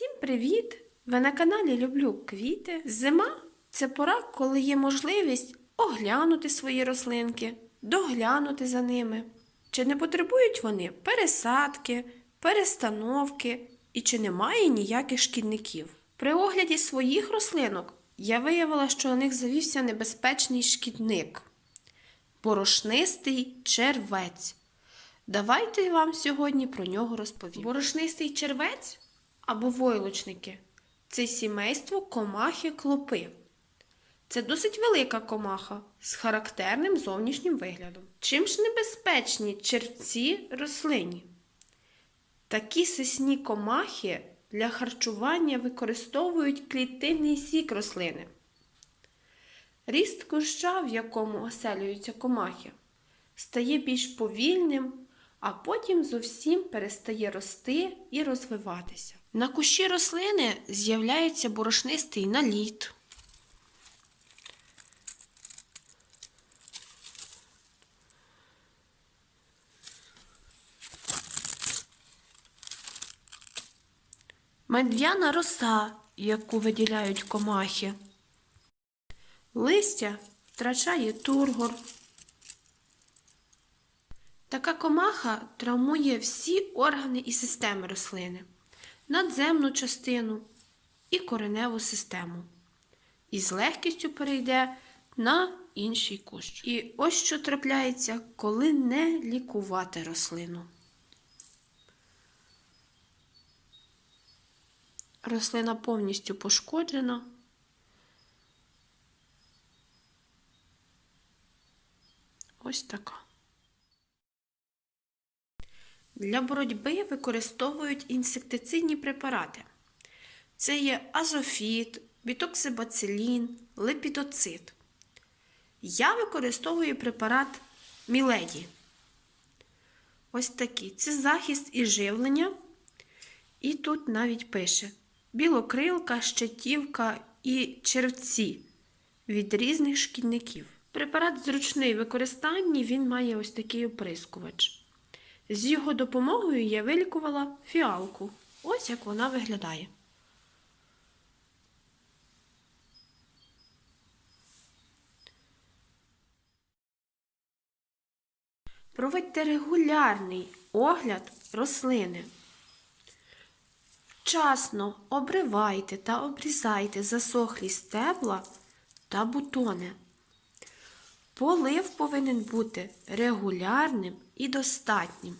Всім привіт! Ви на каналі Люблю квіти. Зима це пора, коли є можливість оглянути свої рослинки, доглянути за ними. Чи не потребують вони пересадки, перестановки і чи немає ніяких шкідників? При огляді своїх рослинок я виявила, що на них завівся небезпечний шкідник борошнистий червець. Давайте вам сьогодні про нього розповім. Борошнистий червець або войлочники це сімейство комахи клопи. Це досить велика комаха з характерним зовнішнім виглядом. Чим ж небезпечні червці рослині? Такі сисні комахи для харчування використовують клітинний сік рослини. Ріст куща, в якому оселюються комахи, стає більш повільним, а потім зовсім перестає рости і розвиватися. На кущі рослини з'являється борошнистий наліт. Медв'яна роса, яку виділяють комахи. Листя втрачає тургор. Така комаха травмує всі органи і системи рослини, надземну частину і кореневу систему. І з легкістю перейде на інший кущ. І ось що трапляється, коли не лікувати рослину. Рослина повністю пошкоджена. Ось така. Для боротьби використовують інсектицидні препарати. Це є азофіт, бітоксибацилін, лепідоцит. Я використовую препарат Міледі. Ось такий. Це захист і живлення. І тут навіть пише білокрилка, щитівка і червці від різних шкідників. Препарат зручний в використанні, він має ось такий оприскувач. З його допомогою я вилікувала фіалку. Ось як вона виглядає. Проводьте регулярний огляд рослини. Вчасно обривайте та обрізайте засохлі стебла та бутони. Полив повинен бути регулярним і достатнім.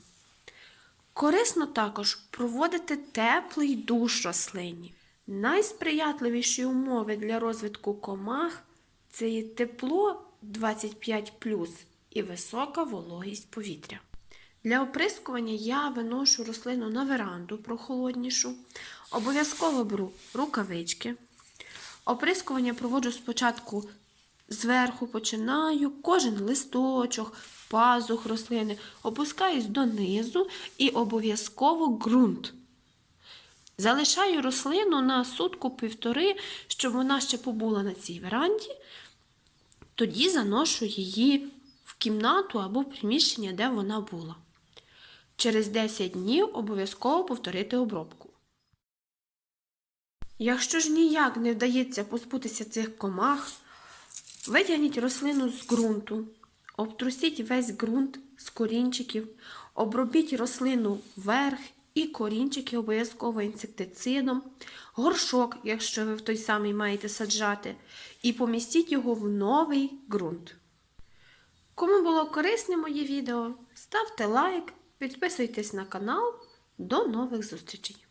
Корисно також проводити теплий душ рослині. Найсприятливіші умови для розвитку комах це є тепло 25 і висока вологість повітря. Для оприскування я виношу рослину на веранду прохолоднішу. Обов'язково беру рукавички. Оприскування проводжу спочатку зверху, починаю кожен листочок, пазух рослини, опускаюсь донизу і обов'язково ґрунт. Залишаю рослину на сутку-півтори, щоб вона ще побула на цій веранді. Тоді заношу її в кімнату або в приміщення, де вона була. Через 10 днів обов'язково повторити обробку. Якщо ж ніяк не вдається позбутися цих комах, витягніть рослину з ґрунту, обтрусіть весь ґрунт з корінчиків, обробіть рослину вверх і корінчики обов'язково інсектицидом, горшок, якщо ви в той самий маєте саджати, і помістіть його в новий ґрунт. Кому було корисне моє відео, ставте лайк, підписуйтесь на канал. До нових зустрічей!